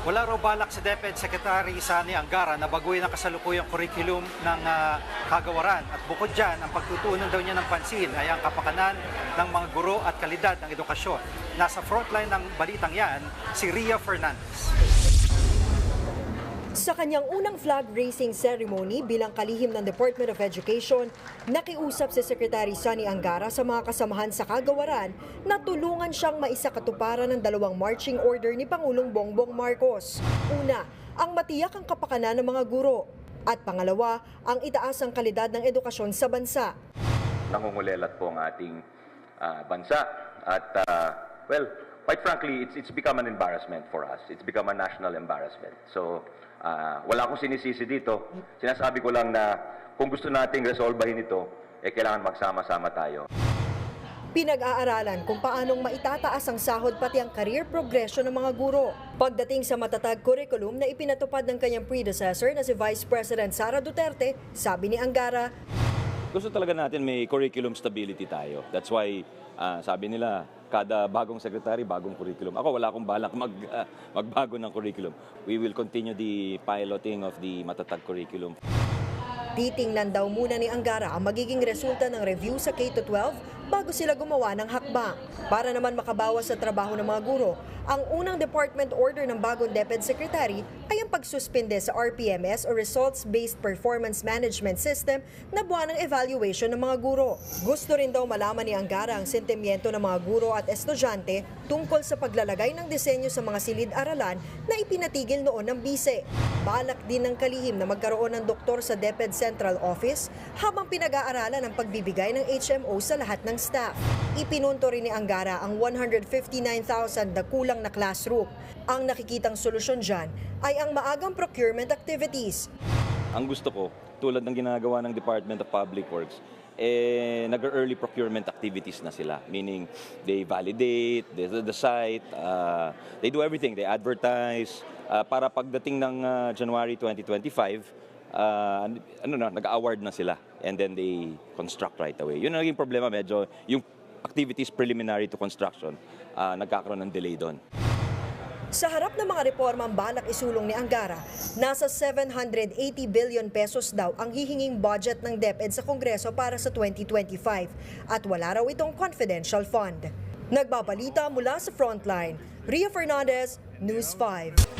Wala raw balak si DepEd Secretary Sani Angara na baguhin ang kasalukuyang curriculum ng ah, kagawaran. At bukod dyan, ang pagtutuunan daw niya ng pansin ay ang kapakanan ng mga guro at kalidad ng edukasyon. Nasa frontline ng balitang yan, si Ria Fernandez. Sa kanyang unang flag raising ceremony bilang kalihim ng Department of Education, nakiusap si Secretary Sani Angara sa mga kasamahan sa kagawaran na tulungan siyang maisakatuparan ng dalawang marching order ni Pangulong Bongbong Marcos. Una, ang matiyak ang kapakanan ng mga guro. At pangalawa, ang itaas ang kalidad ng edukasyon sa bansa. nangungulelat po ang ating ah, bansa. At, ah, well, quite frankly, it's, it's become an embarrassment for us. It's become a national embarrassment. So, ah, wala akong sinisisi dito. Sinasabi ko lang na kung gusto nating resolbahin ito, eh, kailangan magsama-sama tayo. Pinag-aaralan kung paanong maitataas ang sahod pati ang career progression ng mga guro. Pagdating sa matatag curriculum na ipinatupad ng kanyang predecessor na si Vice President Sara Duterte, sabi ni Angara, Gusto talaga natin may curriculum stability tayo. That's why ah, sabi nila kada bagong secretary, bagong curriculum. Ako wala akong balak mag, ah, magbago ng curriculum. We will continue the piloting of the matatag curriculum. Titingnan daw muna ni Angara ang magiging resulta ng review sa K-12 bago sila gumawa ng hakbang. Para naman makabawas sa trabaho ng mga guro, ang unang department order ng bagong DepEd Secretary ay ang pagsuspinde sa RPMS o Results-Based Performance Management System na buwan ng evaluation ng mga guro. Gusto rin daw malaman ni Angara ang sentimiento ng mga guro at estudyante tungkol sa paglalagay ng disenyo sa mga silid-aralan na ipinatigil noon ng bise. Balak din ng kalihim na magkaroon ng doktor sa DepEd Central Office habang pinag-aaralan ang pagbibigay ng HMO sa lahat ng staff. Ipinunto rin ni Angara ang 159,000 na kulang na classroom. Ang nakikitang solusyon dyan ay ang maagang procurement activities. Ang gusto ko, tulad ng ginagawa ng Department of Public Works, eh, nag-early procurement activities na sila. Meaning, they validate, they the site, uh, they do everything. They advertise, uh, para pagdating ng uh, January 2025, uh, ano na, nag-award na sila. And then they construct right away. Yun ang naging problema medyo, yung activities preliminary to construction, uh, nagkakaroon ng delay doon. Sa harap ng mga reforma ang balak isulong ni Angara, nasa 780 billion pesos daw ang hihinging budget ng DepEd sa Kongreso para sa 2025 at wala raw itong confidential fund. Nagbabalita mula sa Frontline, Ria Fernandez, News 5.